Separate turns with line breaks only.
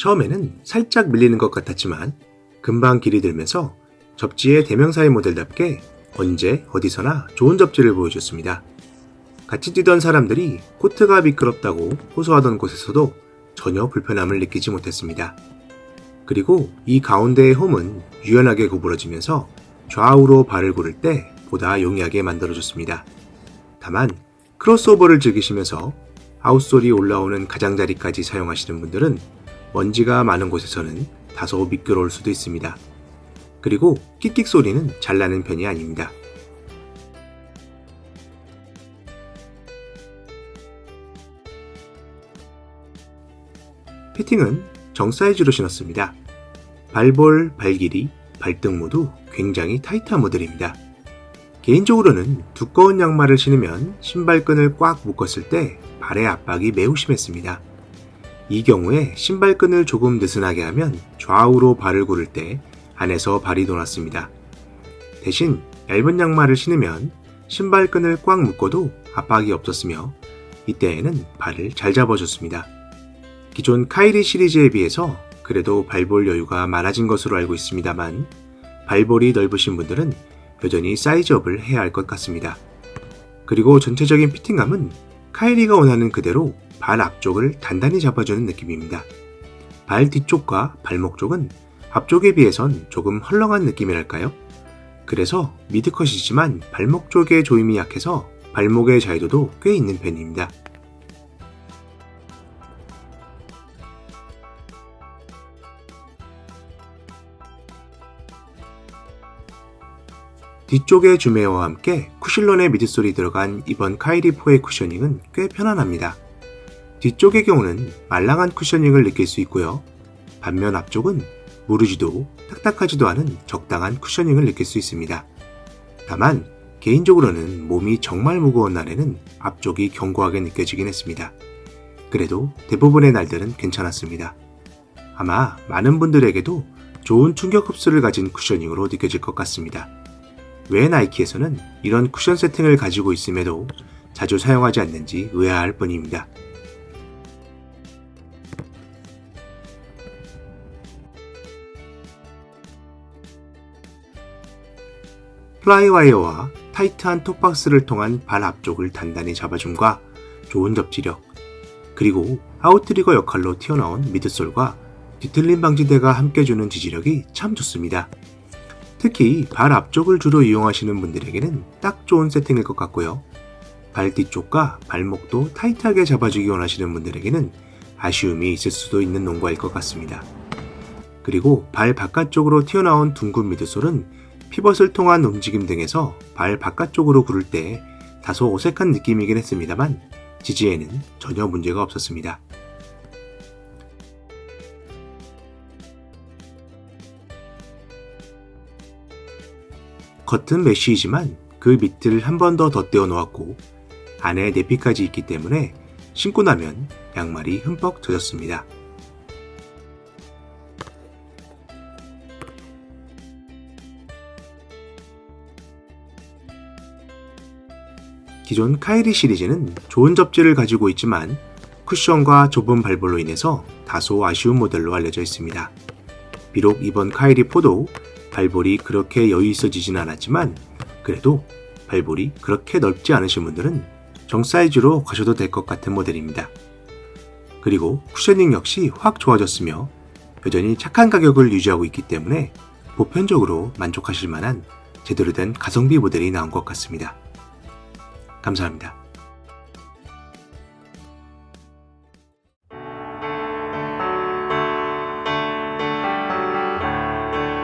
처음에는 살짝 밀리는 것 같았지만 금방 길이 들면서 접지의 대명사의 모델답게 언제 어디서나 좋은 접지를 보여줬습니다. 같이 뛰던 사람들이 코트가 미끄럽다고 호소하던 곳에서도 전혀 불편함을 느끼지 못했습니다. 그리고 이 가운데의 홈은 유연하게 구부러지면서 좌우로 발을 고를 때 보다 용이하게 만들어줬습니다. 다만 크로스오버를 즐기시면서 아웃솔이 올라오는 가장자리까지 사용하시는 분들은 먼지가 많은 곳에서는 다소 미끄러울 수도 있습니다. 그리고 끽끽 소리는 잘 나는 편이 아닙니다. 피팅은 정 사이즈로 신었습니다. 발볼, 발길이, 발등 모두 굉장히 타이트한 모델입니다. 개인적으로는 두꺼운 양말을 신으면 신발끈을 꽉 묶었을 때 발의 압박이 매우 심했습니다. 이 경우에 신발끈을 조금 느슨하게 하면 좌우로 발을 고를 때 안에서 발이 돌았습니다. 대신 얇은 양말을 신으면 신발끈을 꽉 묶어도 압박이 없었으며 이때에는 발을 잘 잡아줬습니다. 기존 카이리 시리즈에 비해서 그래도 발볼 여유가 많아진 것으로 알고 있습니다만 발볼이 넓으신 분들은 여전히 사이즈업을 해야 할 것 같습니다. 그리고 전체적인 피팅감은 카이리가 원하는 그대로 발 앞쪽을 단단히 잡아주는 느낌입니다. 발 뒤쪽과 발목 쪽은 앞쪽에 비해선 조금 헐렁한 느낌이랄까요? 그래서 미드컷이지만 발목 쪽의 조임이 약해서 발목의 자유도도 꽤 있는 편입니다. 뒤쪽의 주메어와 함께 쿠실론의 미드솔이 들어간 이번 카이리4의 쿠셔닝은 꽤 편안합니다. 뒤쪽의 경우는 말랑한 쿠셔닝을 느낄 수 있고요. 반면 앞쪽은 무르지도 딱딱하지도 않은 적당한 쿠셔닝을 느낄 수 있습니다. 다만 개인적으로는 몸이 정말 무거운 날에는 앞쪽이 견고하게 느껴지긴 했습니다. 그래도 대부분의 날들은 괜찮았습니다. 아마 많은 분들에게도 좋은 충격 흡수를 가진 쿠셔닝으로 느껴질 것 같습니다. 왜 나이키에서는 이런 쿠션 세팅을 가지고 있음에도 자주 사용하지 않는지 의아할 뿐입니다. 플라이와이어와 타이트한 톱박스를 통한 발 앞쪽을 단단히 잡아줌과 좋은 접지력, 그리고 아웃트리거 역할로 튀어나온 미드솔과 뒤틀림 방지대가 함께 주는 지지력이 참 좋습니다. 특히 발 앞쪽을 주로 이용하시는 분들에게는 딱 좋은 세팅일 것 같고요. 발 뒤쪽과 발목도 타이트하게 잡아주기 원하시는 분들에게는 아쉬움이 있을 수도 있는 농구일 것 같습니다. 그리고 발 바깥쪽으로 튀어나온 둥근 미드솔은 피벗을 통한 움직임 등에서 발 바깥쪽으로 구를 때 다소 어색한 느낌이긴 했습니다만 지지에는 전혀 문제가 없었습니다. 겉은 메쉬이지만 그 밑을 한 번 더 덧대어 놓았고 안에 내피까지 있기 때문에 신고 나면 양말이 흠뻑 젖었습니다. 기존 카이리 시리즈는 좋은 접지를 가지고 있지만 쿠션과 좁은 발볼로 인해서 다소 아쉬운 모델로 알려져 있습니다. 비록 이번 카이리 4도 발볼이 그렇게 여유 있어지진 않았지만 그래도 발볼이 그렇게 넓지 않으신 분들은 정 사이즈로 가셔도 될 것 같은 모델입니다. 그리고 쿠셔닝 역시 확 좋아졌으며 여전히 착한 가격을 유지하고 있기 때문에 보편적으로 만족하실 만한 제대로 된 가성비 모델이 나온 것 같습니다. 감사합니다.